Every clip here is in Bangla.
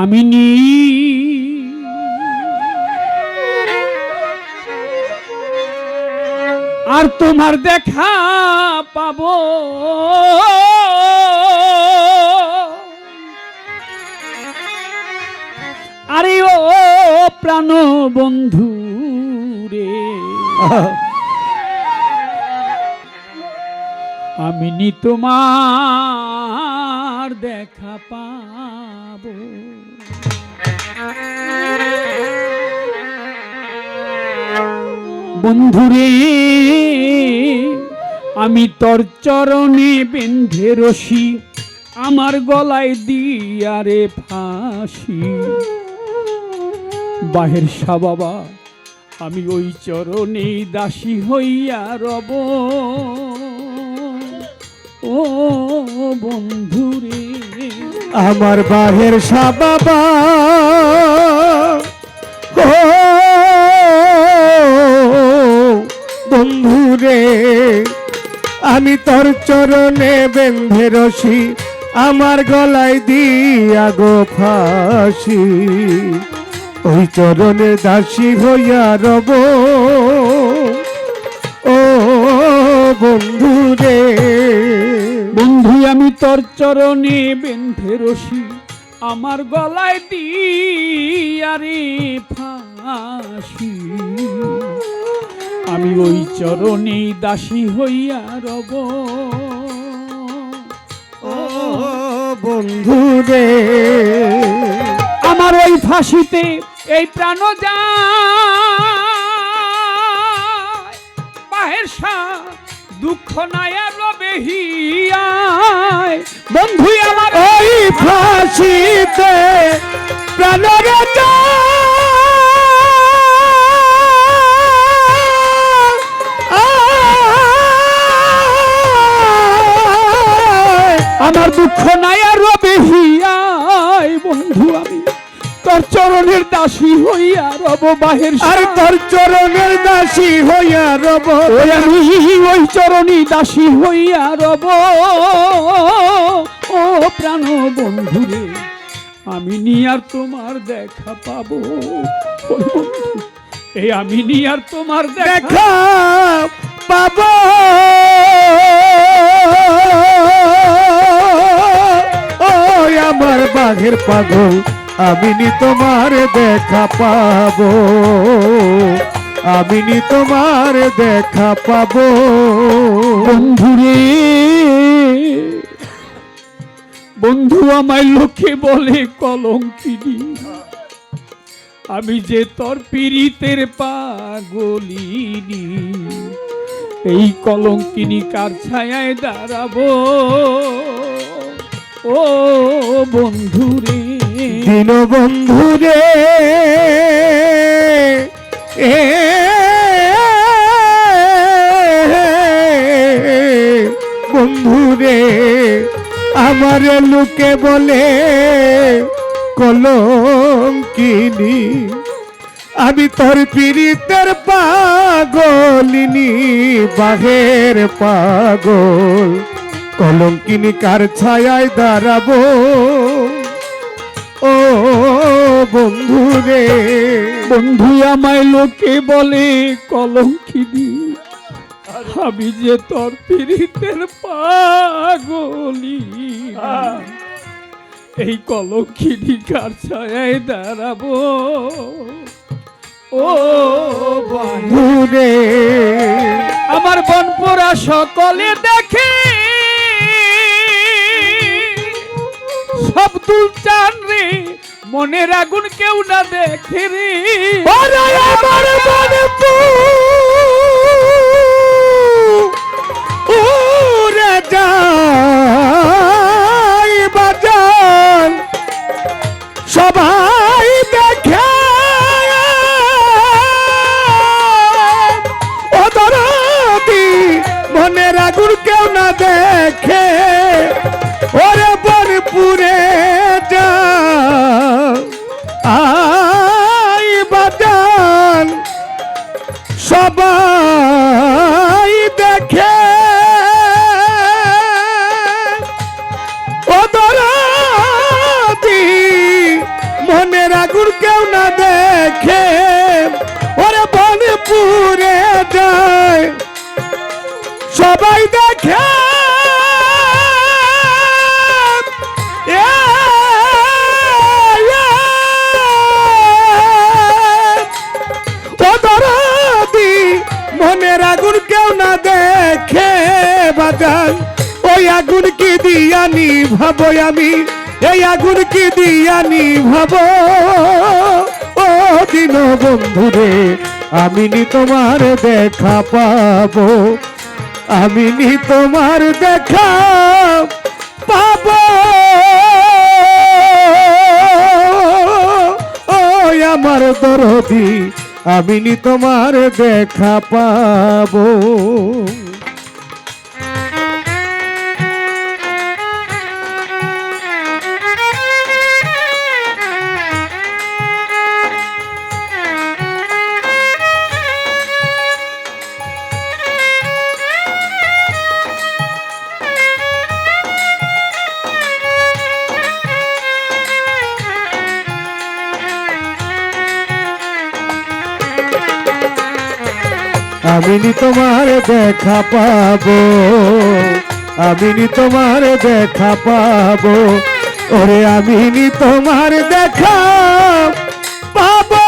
আমি নি আর তোমার দেখা পাব। আরে ও প্রাণ বন্ধু রে। আমি নি তোমার বন্ধুরে, আমি তোর চরণে বেঁধে রসি, আমার গলায় দিয়ারে ফাঁসি। বাহের সা বাবা, আমি ওই চরণে দাসী হইয়া রব। ও বন্ধুরে, আমার বাহের বাবা, ও বন্ধুরে আমি তোর চরণে বেঁধে রশি আমার গলায় দিয়া গো ফাঁসি। ওই চরণে দাসী হইয়া রব। ও বন্ধুরে বন্ধু, আমি তোর চরণে বেঁধে রশি আমার গলায় দিয়ারে ফাঁসি। আমি ওই চরণে দাসী হইয়া রব। ও বন্ধু রে। আমার ওই ফাঁসিতে এই প্রাণ বাহের সা দুঃখ আর রবে হিয়ায়। বন্ধু আমার ওই ফাঁসিতে প্রাণের আমার দুঃখ নাই আর রবে হিয়ায় বন্ধু আমি। তোর চরণের দাসী হইয়া রব বাহের আর তোর চরণের দাসী হইয়া রব আমি ওই চরণী দাসী হইয়া রব। ও প্রাণ বন্ধুরে আমি নি আর তোমার দেখা পাবো। এই আমি নি আর তোমার দেখা পাব। বাঘের পাগল আমি নি তোমার দেখা পাবো। আমি নি তোমার দেখা পাবো। বন্ধুরে, বন্ধু আমায় লোকে বলে কলঙ্কিনী। আমি যে তোর পীড়িতের পাগলিনী, এই কলঙ্কিনী কার ছায়ায় দাঁড়াবো? ও বন্ধুরে দিন বন্ধুরে এ বন্ধু রে আমার লোকে বলে কলঙ্কিনী আমি তোর পীড়িতের পাগলিনী বাঘের পাগল কলঙ্কিনী কার ছায়ায় দাঁড়াবো। ও বন্ধু রে। বন্ধু আমায় লোকে বলে কলঙ্কিনী। আমি যে তোর পীড়িতের পাগলি। এই কলঙ্কিনী কার ছায়ায় দাঁড়াবো। ও বন্ধু বন্ধু রে। আমার বনপোরা সকলে দেখে সব দুল চান রে মনের আগুন কেউ না দেখে রে। সবাই কেউ না দেখে। পুরে যায় সবাই দেখে মনের আগুন কেউ না দেখে বাজান ওই আগুন কি দিয়া নিভাবো আমি এই আগুন কি দিয়া নিভাবো ও দিন বন্ধুরে আমি নি তোমার দেখা পাবো। আমি নি তোমার দেখা পাবো। আমার দরদি, আমি নি তোমার দেখা পাবো। দেখা পাবো। আমি নি তোমার দেখা পাবো। ওরে আমি নি তোমার দেখা পাবো।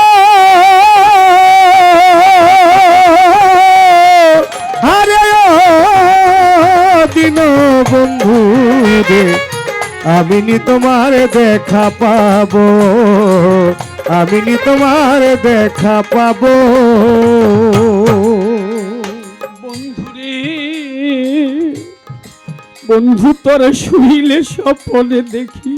আরে দিন বন্ধু রে আমি নি তোমার দেখা পাবো। আমি নি তোমার দেখা পাবো। বন্ধু, তোরা শুইলে স্বপনে দেখি।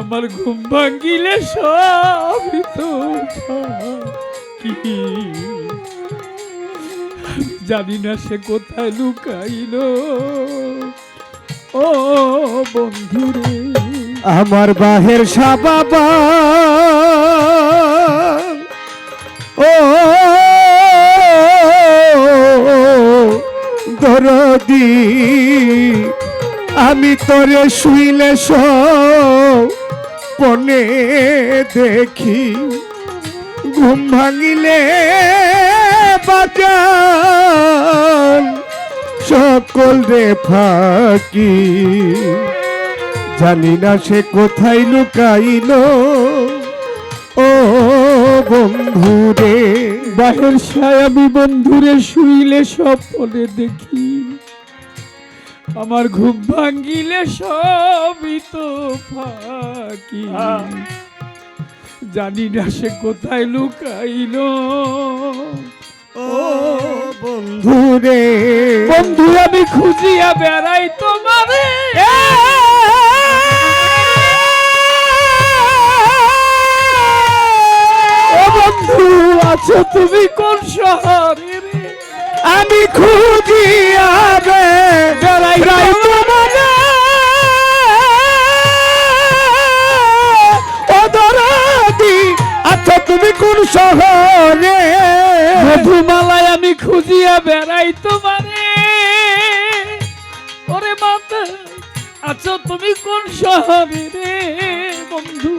আমার ঘুম ভাঙিলে সব জানি না সে কোথায় লুকাইলো। ও বন্ধুরে। আমার বাহের সাবাবা দরদি আমি তোরে শুইলে পনে দেখি, ঘুম ভাঙিলে বাজান, সকল রে ফাঁকি। জানি না সে কোথায় লুকাইল। ও বন্ধুরে, বাহের সায় আমি বন্ধুরে শুইলে স্বপ্নে দেখি। আমার ঘুম ভাঙ্গিলে সবই তো ফাঁকি। জানি না সে কোথায় লুকাইল। ও বন্ধু রে। বন্ধু আমি খুঁজিয়া বেড়াই তোমারে। ও বন্ধু আছো তুমি কোন শহরে? আমি খুঁজিয়া বেড়াই বেড়াই তোমারে। আচ্ছা তুমি কোন শহরে মধুমালায় আমি খুঁজিয়া বেড়াই তোমারে ওরে মাতা আছো তুমি কোন শহরে রে বন্ধু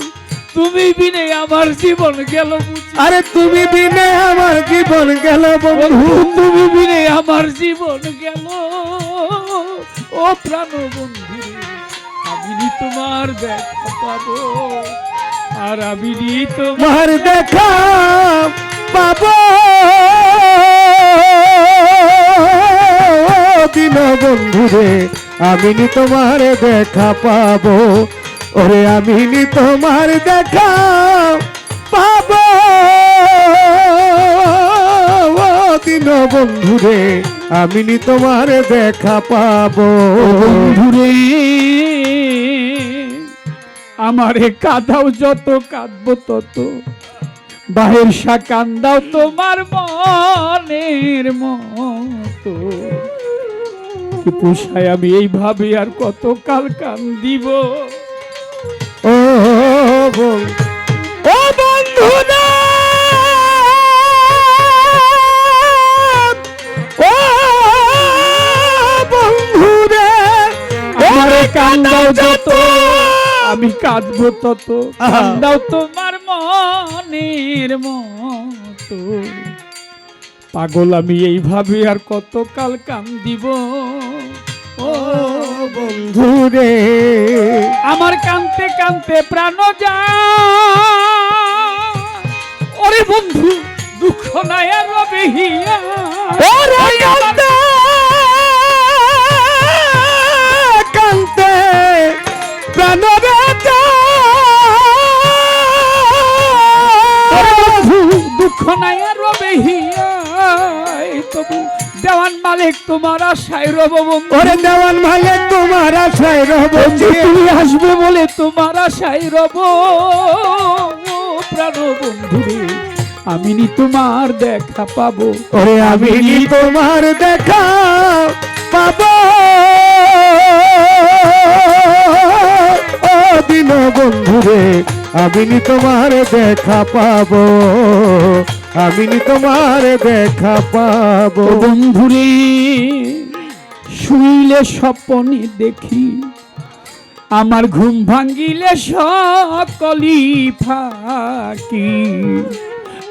তুমি বিনে আমার জীবন গেল আরে, তুমি বিনে আমার জীবন গেল, বন্ধু তুমি বিনে আমার জীবন গেল প্রাণ বন্ধু আমি তোমার দেখা পাবো, আর তোমার দেখা পাবো। দিন আমি তোমার দেখা পাবো। ওরে আমিনি তোমার দেখা পাবো। দিন বন্ধু রে আমি নি তোমার দেখা পাবো। বন্ধুরে আমারে কাঁদাও যত কাঁদবো তত। বাহের সা কান্দাও তোমার মনের মতো। কি পোষায় আমি এইভাবে আর কত কাল কান্দিব? ও বল- কান্দাও যত আমি কাঁদবো তত। কান্দাও তোমার মনের মতো। পাগল আমি এইভাবে আর কতকাল কান্দিব? ও বন্ধু রে আমার কানতে কানতে প্রাণ যা ওরে বন্ধু দুঃখ নাই আর রবে হিয়া। দুঃখ নাই রবে তবু দেওয়ান মালিক তোমার আশায় রব ওরে দেওয়ান ভালে তোমার আশায় রব তুমি আসবে বলে তোমার আশায় রব। প্রাণ বন্ধু রে আমি তোমার দেখা পাবো। ওরে আমি তোমার দেখা আমি নি তোমার দেখা পাবো আমি নি তোমার দেখা পাবো। বন্ধুরে শুইলে স্বপনে দেখি আমার ঘুম ভাঙ্গিলে সকলি ফাঁকি।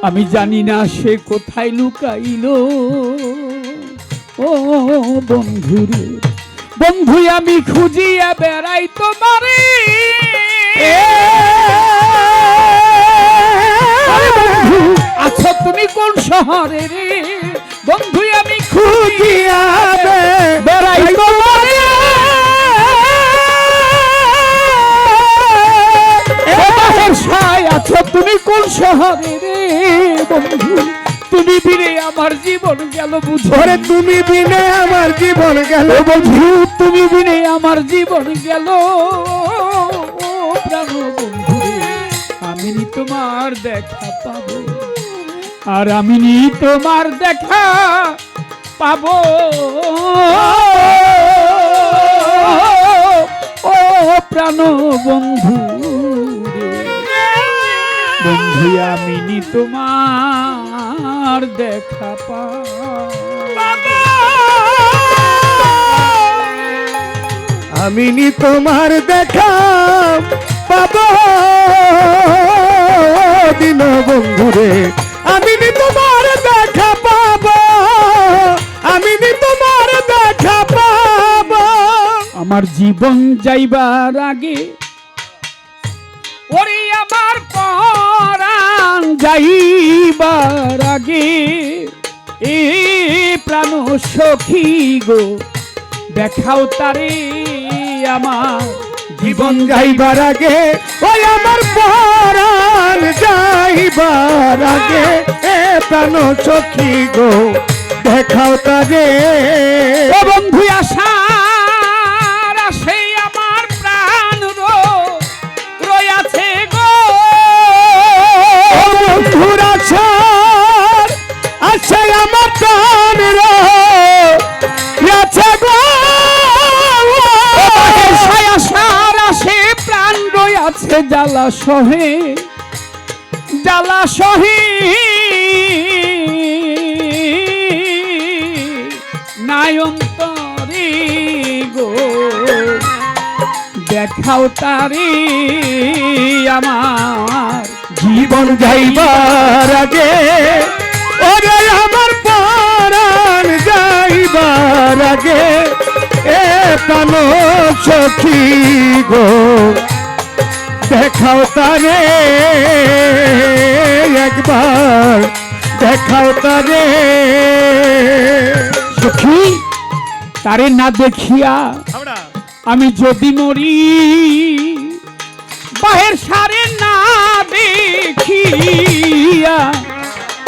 আমি জানি না সে কোথায় লুকাইল। ও বন্ধুরে বন্ধু আমি খুঁজিয়া বেড়াই তোমারে। আছো তুমি কোন শহরে রে? বন্ধু আমি খুঁজিয়া বেড়াই আছো তুমি কোন শহরে রে? বন্ধু তুমি বিনে আমার জীবন গেল বুঝো। ওরে তুমি বিনে আমার জীবন গেল বন্ধু তুমি বিনে আমার জীবন গেল। তোমার দেখা পাবো। আর আমি নি তোমার দেখা পাবো। ও প্রাণ বন্ধু। বন্ধু আমি নি তোমার দেখা পাবো। আমি নি তোমার দেখা পাবো দিন বন্ধুরে, আমি নি তোমার দেখা পাবো, আমি নি তোমার দেখা পাবো। আমার জীবন যাইবার আগে ওরে আমার পরাণ যাইবার আগে, এ প্রাণ সখী গো, দেখাও তারে আমার জীবন যাইবার আগে, ওই আমার পরাণ যাইবার আগে। এ প্রাণ গো, দেখাও তারে। বন্ধু আশার রয়াছে জ্বালা সহে জ্বালা সহে। নায়ন্তরে গো, দেখাও তারে আমার জীবন যাইবার আগে, ওরে আমার পরাণ যাইবার আগে, এ প্রাণ সখী গো। দেখাও তারে একবার দেখাও তারে। সখী তারে না দেখিয়া আমি যদি মরি বাহের সারে না দেখিয়া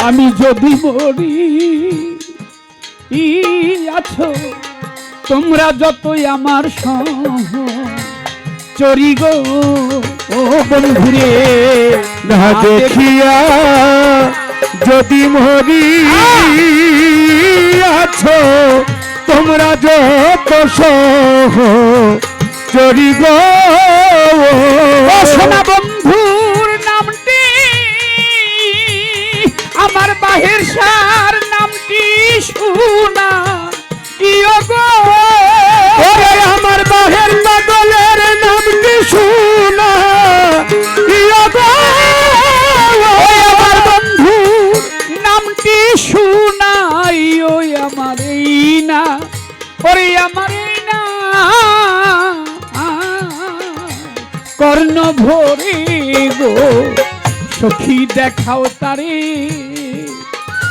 আমি যদি মরি ই আছো তোমরা যতই আমার সহ চরি গো। ও বন্ধুরে না দেখিয়া যদি মরি আছো তোমরা যত চরি গো। সোনা বন্ধুর নামটি আমার বাহির সার নামটি সোনা সখী দেখাও তারে।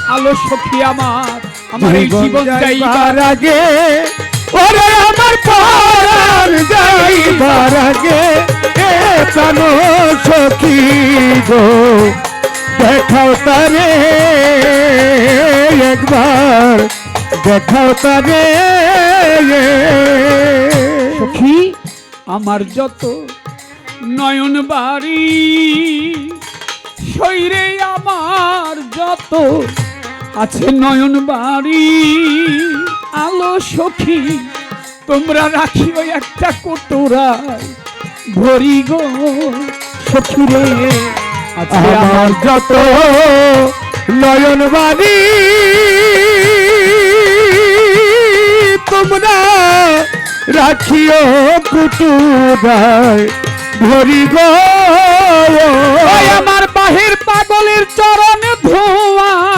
আলো সখী আমার আমার এই জীবন যাইবার আগে ওরে আমার পরাণ যাইবার আগে এ প্রাণ সখী গো দেখাও তারে একবার দেখাও তারে সখী আমার যত নয়ন বাড়ি। শৈরে আমার যত আছে নয়ন বাড়ি। আলো সখী তোমরা রাখিও একটা কোটোরায়। ভরি গো সখী রে আছে আমার আমার যত নয়ন বাড়ি। তোমরা রাখিও কুটুরায়। ভরি গো। আমার বাহির পাগলের চরণ ধোয়া।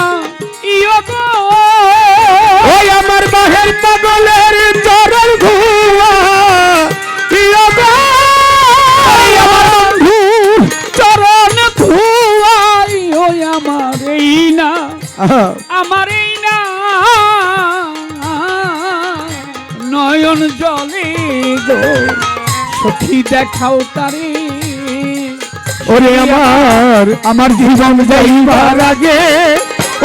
সখী দেখাও তারে। ওরে আমার আমার জীবন যাইবার আগে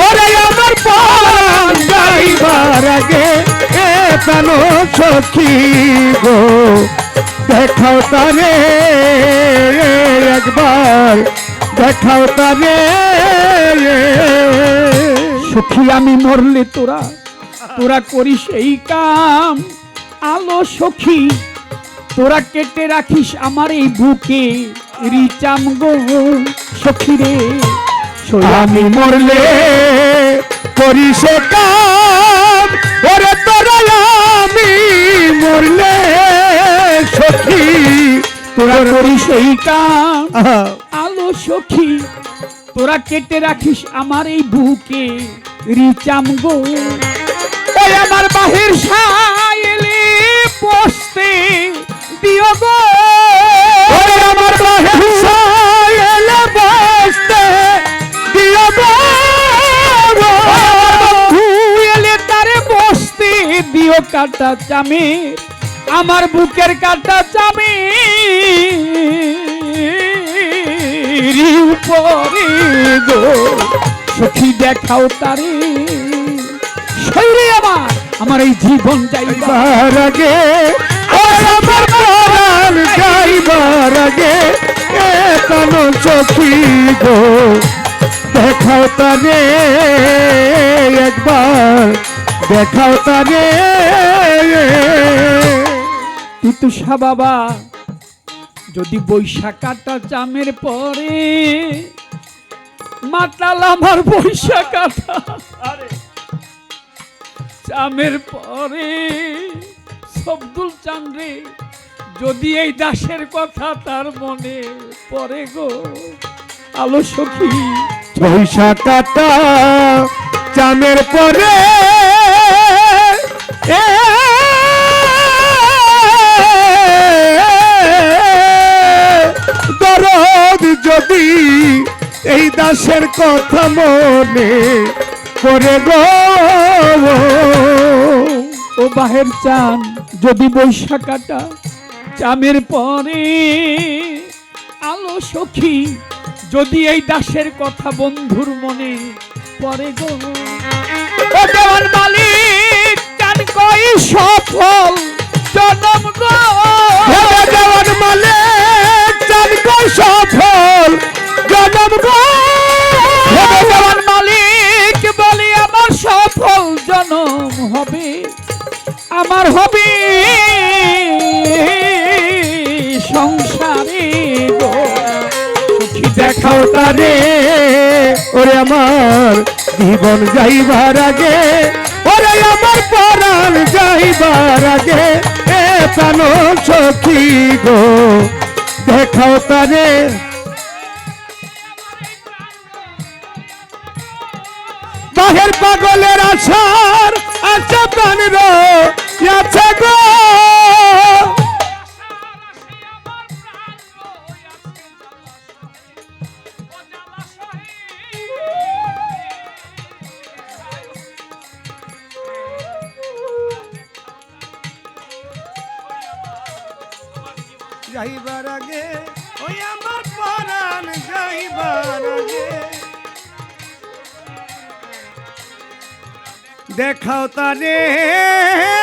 ওরে আমার প্রাণ যাইবার আগে এ প্রাণ সখী গো দেখাও তারে একবার দেখাও তারে। সখী আমি মরলে তোরা তোরা করিস এই কাম। আলো সখী তোরা কেটে রাখিস আমার এই বুকে রিচাম গো সখী রে আমি মরলে করি সে কাম ওরে তোরা আমি মরলে সখী। তোরা করিস এই কাম আলো সখী। তোরা কেটে রাখিস আমার এই বুকে রিচাম গো। আমার বাহির সাইলে বসতে দিও গো। আমার বাহের সায়েলে বসতে। এলে তারে বসতে। দিও কাটা চামে আমার বুকের কাটা চামে উপরে গো সখী দেখাও তারে। শৈরে আমার আমার এই জীবন যাইবা যাইবার আগে যাইবার আগে কান সখী গো। দেখাও তারে একবার দেখাও তারে তিতুষা বাবা যদি বৈশাখাটা চামের পরে মাতাল আমার বৈশাখাটা চামের পরে সবদুল চান্দ্রে যদি এই দাসের কথা তার মনে পড়ে গো আলো সখী। বৈশাখাটা চামের পরে এ দরদ যদি এই দাসের কথা মনে করে গো। ও বাহের চান। যদি বৈশাখাটা চামের পরে আলো সখী, যদি এই দাসের কথা বন্ধুর মনে পরে মালিক, চান কই সফল জনম গো? দেওয়ার মালে চান গো সফল জনম গো? ভেবে দেওয়ান মালিক, বলি আমার সফল জনম হবে, আমার হবে তারে ওরে আমার জীবন যাইবার আগে, ওরে আমার পরাণ যাইবার আগে, এ প্রাণ সখী গো, দেখাও তারে। বাহের পাগলের আশার আছে প্রাণের আছে গো। দেখাও তারে